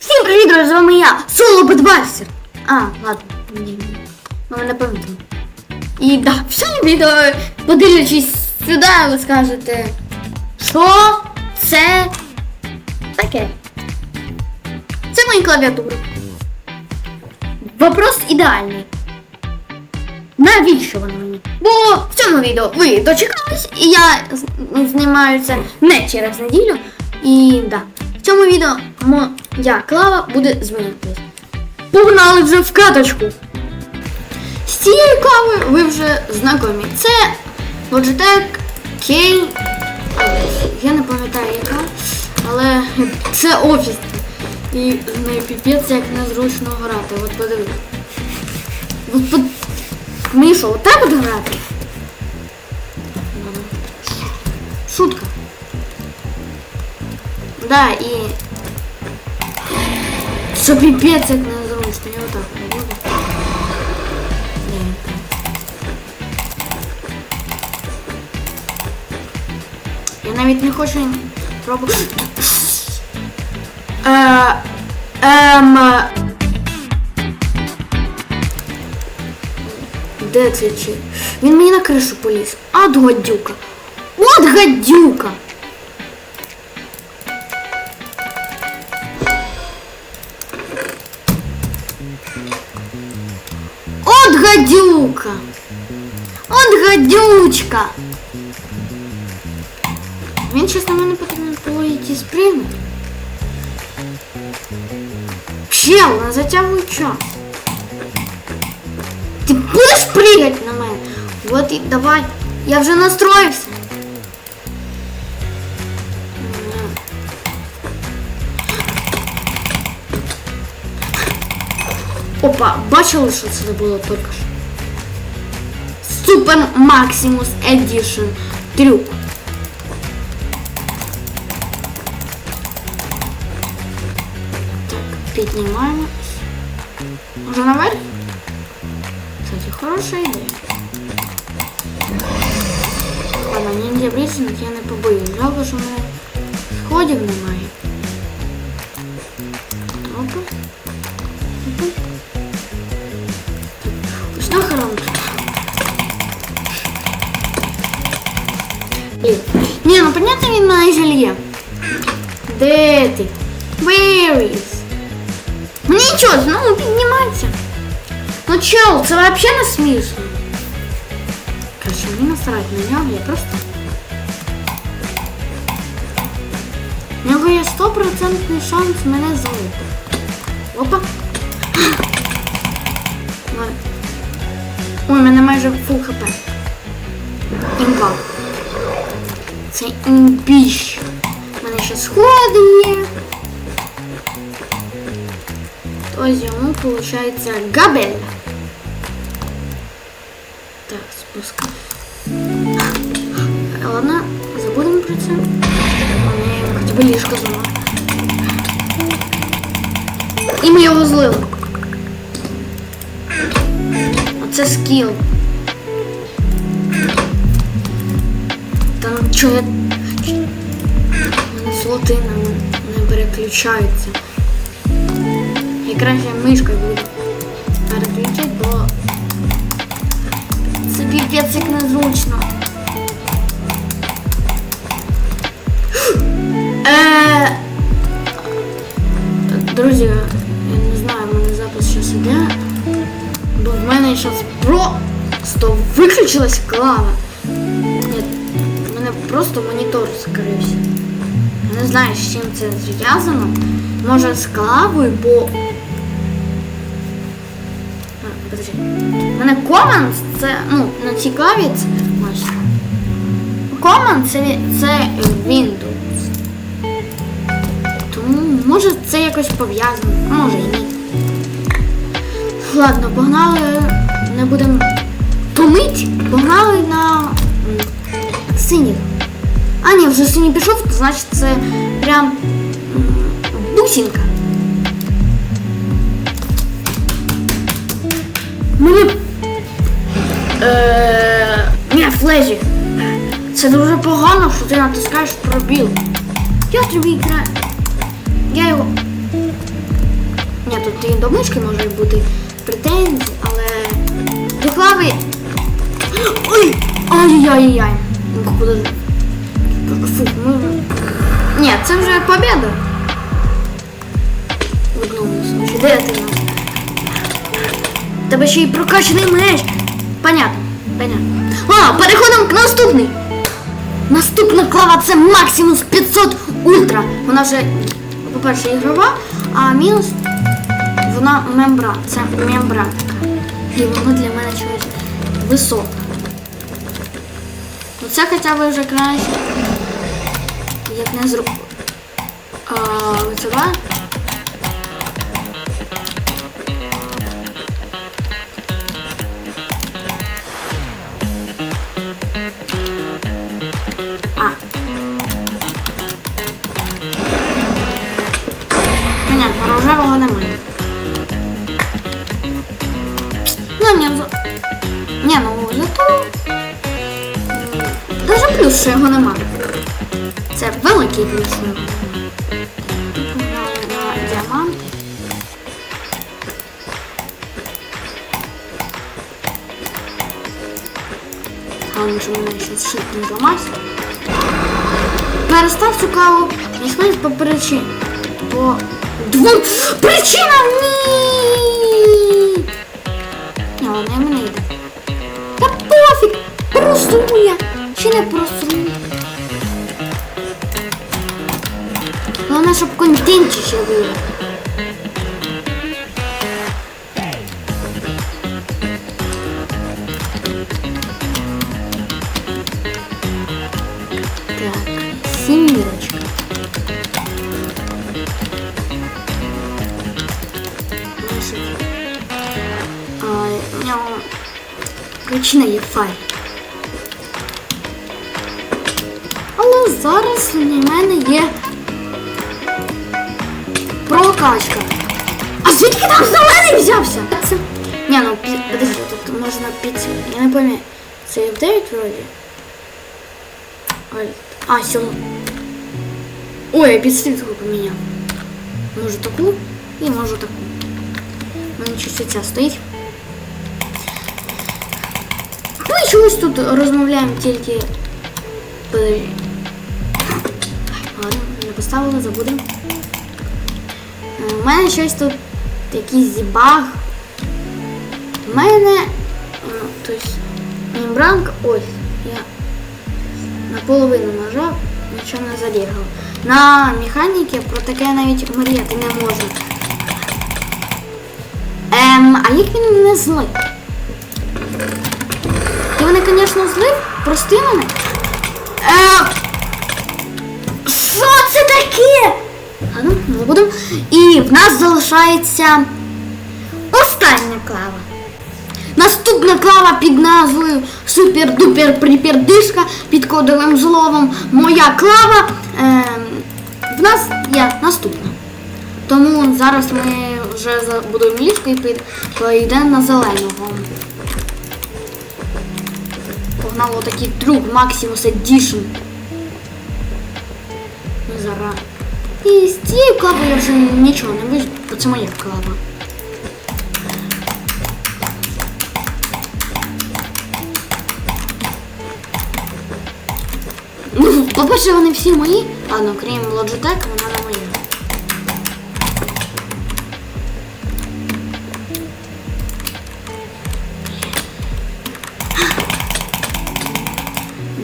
Всім привіт, друзі, з вами я, Соло Бедвальсер. А, ладно. Ну, не пам'ятаю. І да, в цьому відео, подивлячись сюди, ви скажете, що це таке? Це моя клавіатура. Вопрос ідеальний. Навіщо вона мені? Бо в цьому відео ви дочекались, і я з- знімаю це не через неділю. І да, в цьому відео моя клава буде змінюватись. Погнали вже в каточку. З цією клавою ви вже знайомі. Це Logitech K. Я не пам'ятаю яка, але це офіс. І нею піпець як незручно грати. От подивись. От под... Що, отак от грати? Шутка. Да, і... Що піпець як незручно. Я отак не буду. Так. Я навіть не хочу пробувати. Е, ем... Де це? Він мені на кришу поліз. От гадюка. От гадюка. гадючка. Він щось на мене потрібно полетіти спригнути. Чел, не затягуй час. Ти будеш пригати на мене? Вот і давай. Я вже настроївся. Опа, бачили, що це було тільки що? Super Maximus Edition трюк. Так, піднімаємось. Уже наверх? Кстати, хорошая идея. Ладно, ниндзя брисинг я не побоюсь. Жалко, що в мене сходів немає. Блін. Ні, ну понятно він на жилье. Де ти? Where is? Ну нічого, знову піднімайся. Ну чел, це вообще не смішно. Короче, мені насрать на нього, я просто... У нього є стопроцентний шанс мене залити. Опа. Ой. Ой, у мене майже фул хп. Імба. Це імбіщ. У мене ще сходи є. Ось йому получается габель. Так, спускай. Ладно, забудем про це. Ладно, я йому хоча б ліжко зламав. І ми його злили. Оце скіл. Чого слоти не, не переключаються. І краще мишкою буду переключити, бо це піпець як незручно. Е, Друзі, я не знаю, в мене запис зараз іде, бо в мене зараз просто виключилась клава. Просто монітор скрився. Не знаю, з чим це зв'язано. Може з клавою, бо. Подожди. У мене Command це, ну, на цій клаві це. Command це, це Windows. Тому може це якось пов'язано, може і ні. Ладно, погнали, не будемо томить, погнали на м, синіх. А ні, вже синій пішов, то значить це прям бусинка. Мені. Е, ні, флежі. Це дуже погано, що ти натискаєш пробіл. Я тобі граю. Я його. то і до мишки може бути претензії, але до клави. Ой! Ай-яй-яй! Ну, Ні, це вже победа. В одному случаї. Де ти нас? Тебе ще й прокачаний меч. Понятно, понятно. А, переходимо к наступний. Наступна клава це Maximus 500 Ультра. Вона вже, по-перше, ігрова, а мінус вона мембран. Це мембран така. І вона для мене чогось висока. Ну це хоча б вже краще. Як не зру... А, лицева. А. Ну, ні, за... Ні, ну плюс, що його немає. Це великий плюс. Головне, що не зламався. Перестав цю каву не смерть по причині. По двом причинам ні. Ладно, я мене йде. Та пофіг! Просру я! Чи не просру? Головне, щоб контент було. Причина є файл. Але зараз у мене є прокачка. А звідки там зелений взявся? Це... Ні, ну подожди, тут можна під... Я не пам'ятаю. Це F9 вроді. А, сьом. Ой, я підсвітку поміняв. Можу таку і можу таку. У мене чуть ця стоїть. Ми чогось тут розмовляємо тільки. Подожди. Ладно, не поставила, забудемо. Е, У мене щось тут якийсь баг. У мене. ну, Тобто мембранка. Ось. Я наполовину нажав, нічого не забігав. На механіки про таке навіть мріяти не можна. Ем, а як він не злий? Ти злив, прости мене. Ем, що це таке? Ну, не будемо. І в нас залишається остання клава. Наступна клава під назвою Супер-дупер припердишка під кодовим зловом Моя клава ем, в нас є наступна. Тому зараз ми вже забудуємо ліжко і поїдемо на зеленого. Погнало такий трюк Maximus Edition. Ми зараз. І з цієї клави я вже нічого не вижу, бо це моя клава. Ну, по-перше, вони всі мої, ну, крім Logitech,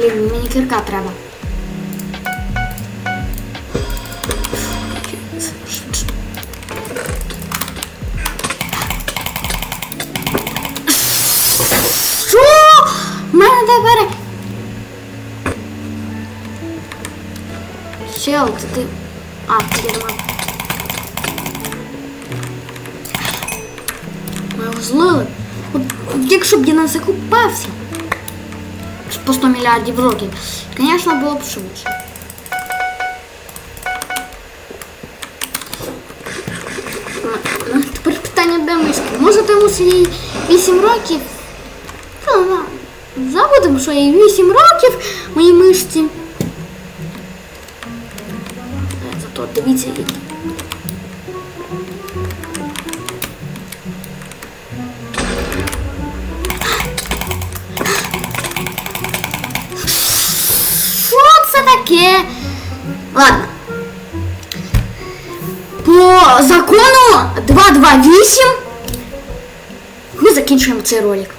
Блін, мені кірка треба. Що? В мене тепер Чел, це ти. А, я думаю. Ми його злили. От, от якщо б я не закупався по 100 мільярдів років, звісно, було б швидше. Ну, Тепер питання де мишки. Може тому що їй 8 років. Ну, ладно. Забудемо, що їй 8 років моїй мишці. Е, Зато дивіться, які. Ладно. По закону 228 ми закінчуємо цей ролик.